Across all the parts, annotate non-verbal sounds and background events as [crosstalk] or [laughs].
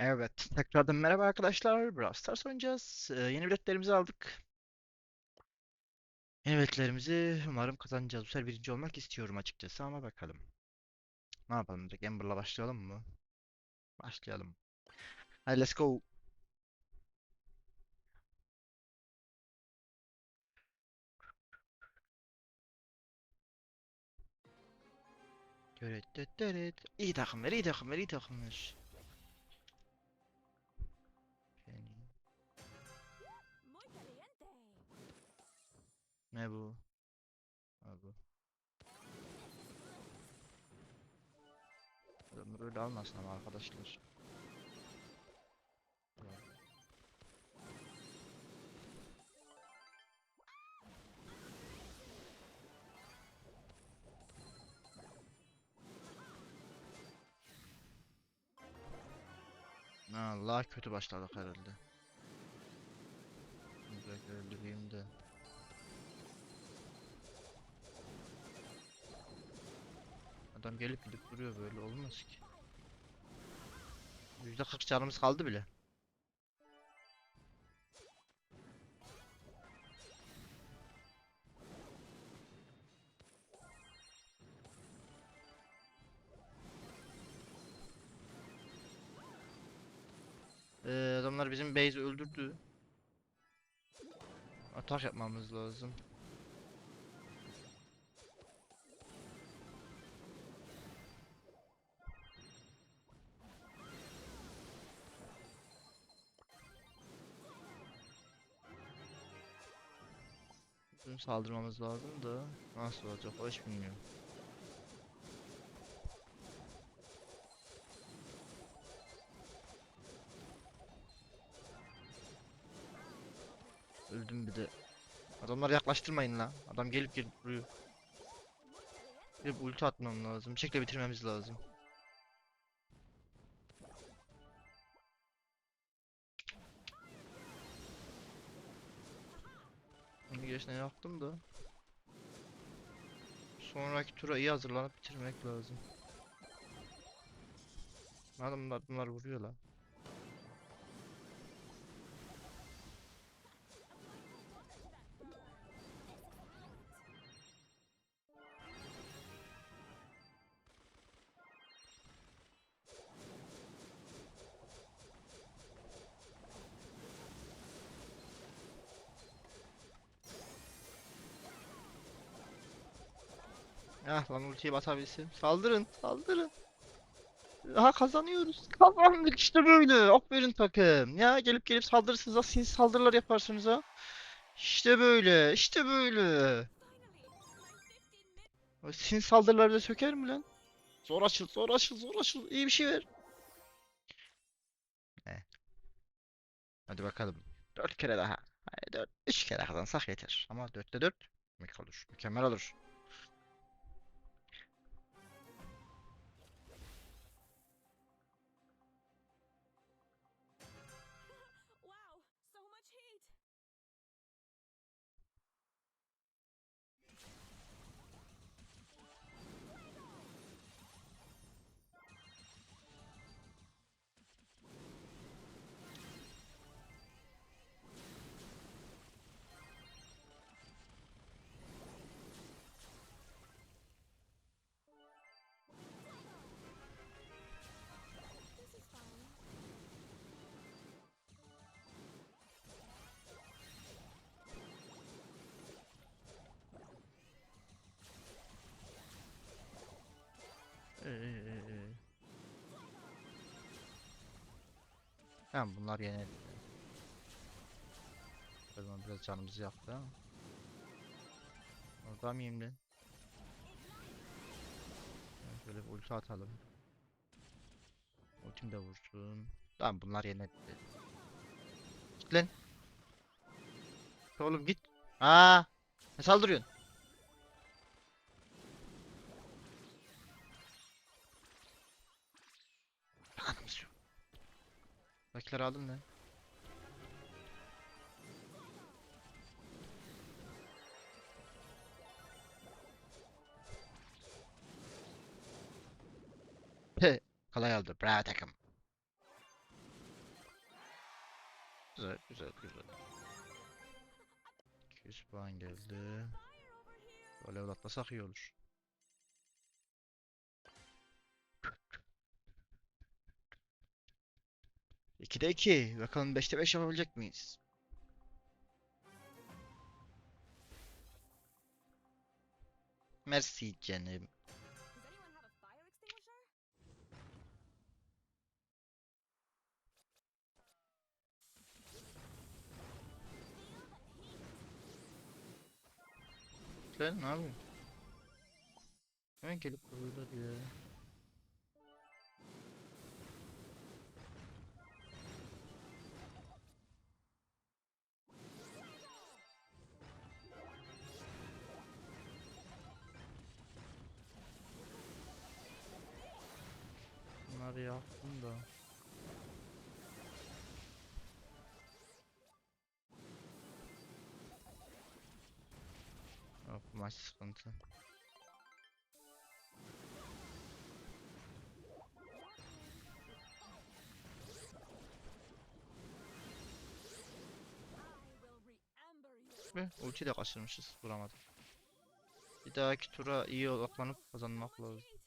Evet, tekrardan merhaba arkadaşlar. Brawl Stars oynayacağız. Ee, yeni biletlerimizi aldık. Yeni biletlerimizi umarım kazanacağız. Bu sefer birinci olmak istiyorum açıkçası ama bakalım. Ne yapalım direkt Amber'la başlayalım mı? Başlayalım. Hadi let's go. İyi takımlar, iyi takımlar, iyi takımlar. Ne bu? Bu? Adamlar öyle almasın ama arkadaşlar. Allah kötü başladık herhalde. Öldüreyim de. Adam gelip gidip duruyor böyle olmaz ki. %40 canımız kaldı bile. Ee, adamlar bizim base'i öldürdü. Atak yapmamız lazım. Bizim saldırmamız lazım da nasıl olacak o hiç bilmiyorum. Öldüm bir de. Adamları yaklaştırmayın la. Adam gelip gelip duruyor. Bir ulti atmam lazım. Şekilde bitirmemiz lazım. Geçne yaptım da. Sonraki tura iyi hazırlanıp bitirmek lazım. Adamlar bunlar vuruyor la. Ah lan ultiyi batabilsin. Saldırın, saldırın. Aha kazanıyoruz. Kazandık işte böyle. Aferin takım. Ya gelip gelip saldırırsınız ha sinsi saldırılar yaparsınız ha. İşte böyle, işte böyle. Finally, my 15 minutes. O sinsi saldırıları da söker mi lan? Zor açıl, zor açıl, zor açıl. İyi bir şey ver. Hadi bakalım. Dört kere daha. Hayır, dört, üç kere kazansak yeter. Ama dörtte dört mükemmel olur. Mükemmel olur. Tamam bunlar yenildi. Zaman biraz canımızı yaktı ama. Orada mıyım lan? Şöyle bir ulti atalım. Ultim de vursun. Tamam bunlar yenildi. Git lan. Oğlum git. Aa, ne saldırıyorsun? Bakileri aldın ne? He, kolay oldu. Bravo takım. Güzel güzel güzel. 200 puan geldi. Böyle atlasak iyi olur. İkide iki. Bakalım 5'te 5 yapabilecek miyiz? Merci canım. Lan ne yapıyorsun? Hemen gelip vuruyorlar ya. Bunları yaptım da. Bu maç sıkıntı. Ve ulti de kaçırmışız. Vuramadık. Bir dahaki tura iyi odaklanıp kazanmak lazım.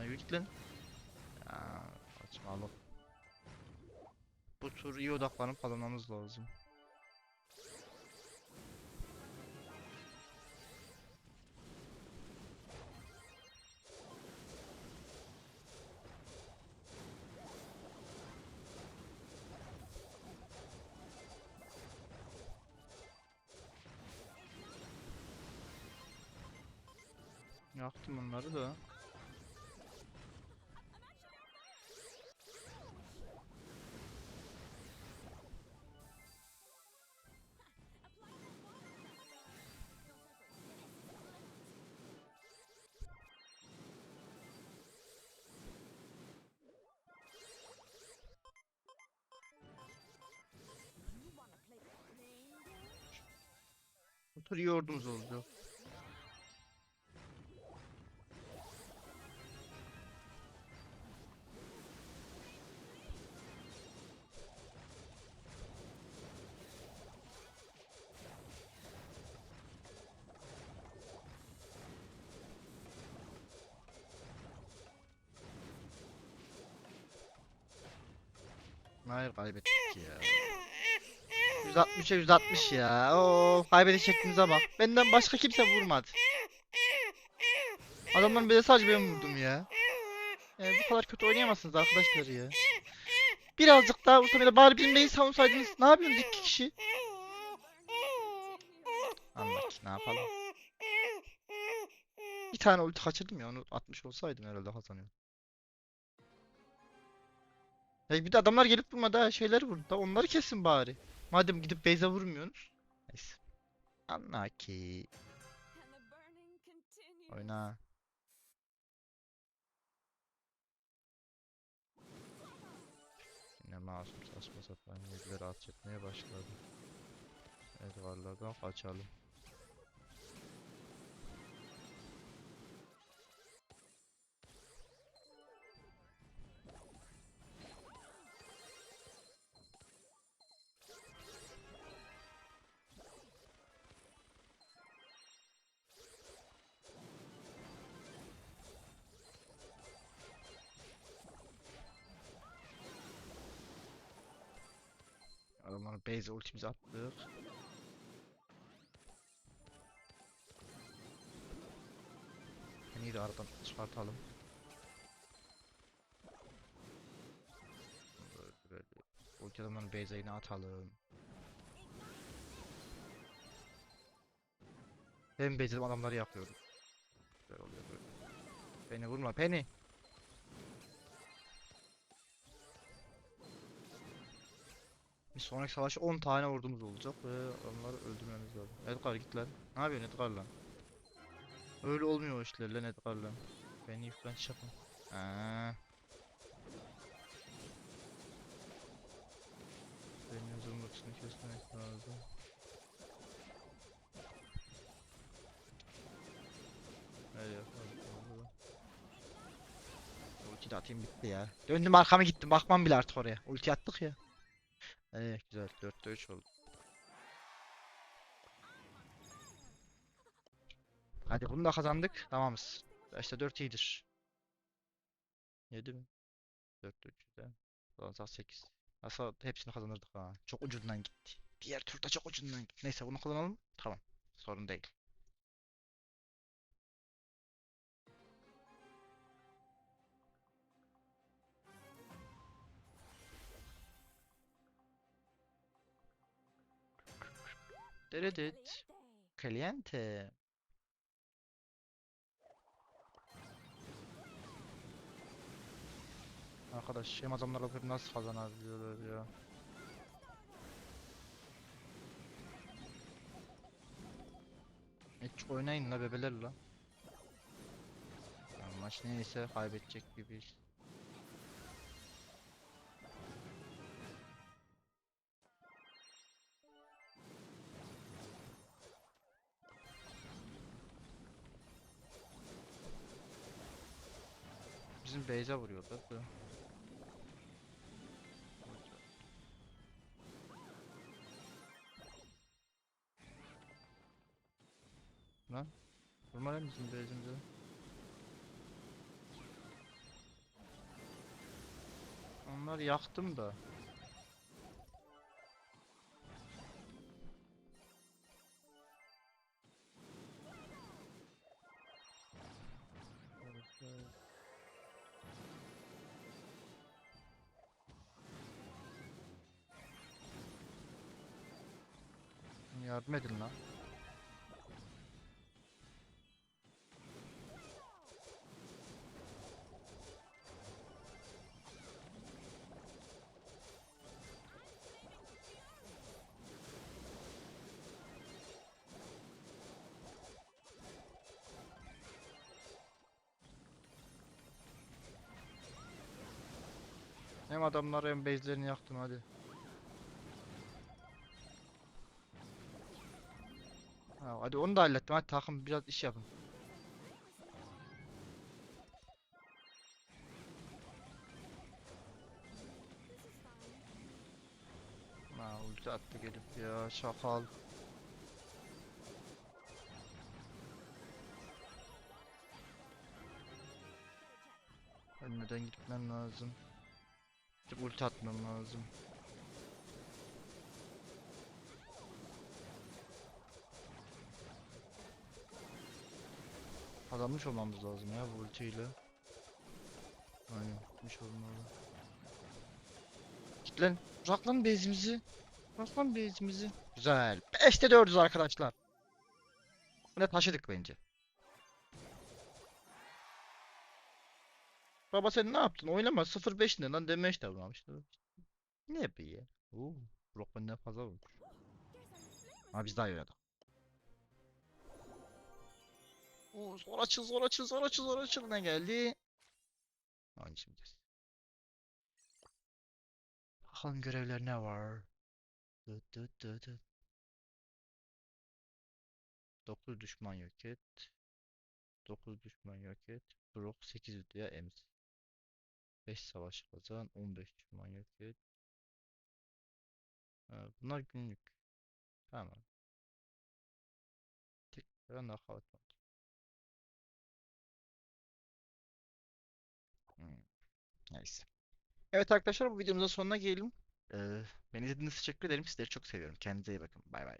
Lan yürü git lan. Ya, saçmalık. Bu tur iyi odaklanıp kazanmamız lazım. Yaktım onları da. Tur iyi ordumuz olacak. Hayır kaybettik ya. [laughs] 160'a 160 ya. Oo, kaybediş şeklimize bak. Benden başka kimse vurmadı. Adamların bir de sadece ben vurdum ya. Yani bu kadar kötü oynayamazsınız arkadaşlar ya. Birazcık daha vursam ya bari birini savunsaydınız. Ne yapıyorsunuz iki kişi? Anlat ne yapalım. Bir tane ulti kaçırdım ya onu 60 olsaydım herhalde kazanıyordum. Ya bir de adamlar gelip vurmadı ha şeyler vurdu. Onları kesin bari. Madem gidip Beyza vurmuyorsunuz. Neyse. Burning continues. Oyna. Yine masum saçma sapan yedileri at etmeye başladı. Edgar'lardan kaçalım. Adamların base ultimizi attık. Beni de aradan çıkartalım. Böyle. Ulti base'e yine atalım. Ben base'im adamları yapıyorum. Böyle oluyor böyle. Beni vurma Penny. Bir sonraki savaş 10 tane ordumuz olacak ve onları öldürmemiz lazım. Edgar git lan. Ne yapıyorsun Edgar lan? Öyle olmuyor o işler lan Edgar lan. Beni yüklenç yapma. Aa. Benim zımbırtısını kesmek lazım. Nereye yapalım? Ulti de atayım bitti ya. Döndüm arkamı gittim. Bakmam bile artık oraya. Ulti attık ya. Evet güzel. 4'te 3 oldu. Hadi bunu da kazandık. Tamamız. İşte 4 iyidir. 7 mi? 4'te 3 de. Sonra 8. Aslında hepsini kazanırdık ha. Çok ucundan gitti. Diğer turda çok ucundan gitti. Neyse bunu kullanalım. Tamam. Sorun değil. Deredit. Caliente. Arkadaş hem adamlarla hep nasıl kazanabiliyorlar ya? Hiç oynayın la bebeler la. Ya maç neyse kaybedecek gibi. Bizim base'e vuruyorlar. Lan vurma lan bizim base'imize. Onları yaktım da. Yardım edin lan. Hem adamları hem base'lerini yaktım hadi. Ha, hadi onu da hallettim. Hadi takım biraz iş yapın. Ha, ulti attı gelip ya şakal. Ölmeden gitmem lazım. Ulti atmam lazım. Kazanmış olmamız lazım ya bu ultiyle. Aynen gitmiş olmalı. Git lan. Bırak lan base'imizi. Bırak lan base'imizi. Güzel. 5'te 4'üz arkadaşlar. Bunu taşıdık bence. Baba sen ne yaptın? Oynama 0-5 ne lan damage davranmıştı. Ne yapıyor ya? Oo, Brock benden fazla vurmuş. Ha biz daha iyi. Oo, zor açıl zor açıl zor açıl zor açıl ne geldi? Aynı şimdi. Bakalım görevler ne var? Dıt dıt dıt dıt. 9 düşman yok et. 9 düşman yok et. Brock 8 videoya emz. 5 savaş kazan. 15 düşman yok et. Ha, bunlar günlük. Tamam. Tek ben Neyse. Evet arkadaşlar bu videomuzun sonuna gelelim. Ee, beni izlediğiniz için teşekkür ederim. Sizleri çok seviyorum. Kendinize iyi bakın. Bay bay.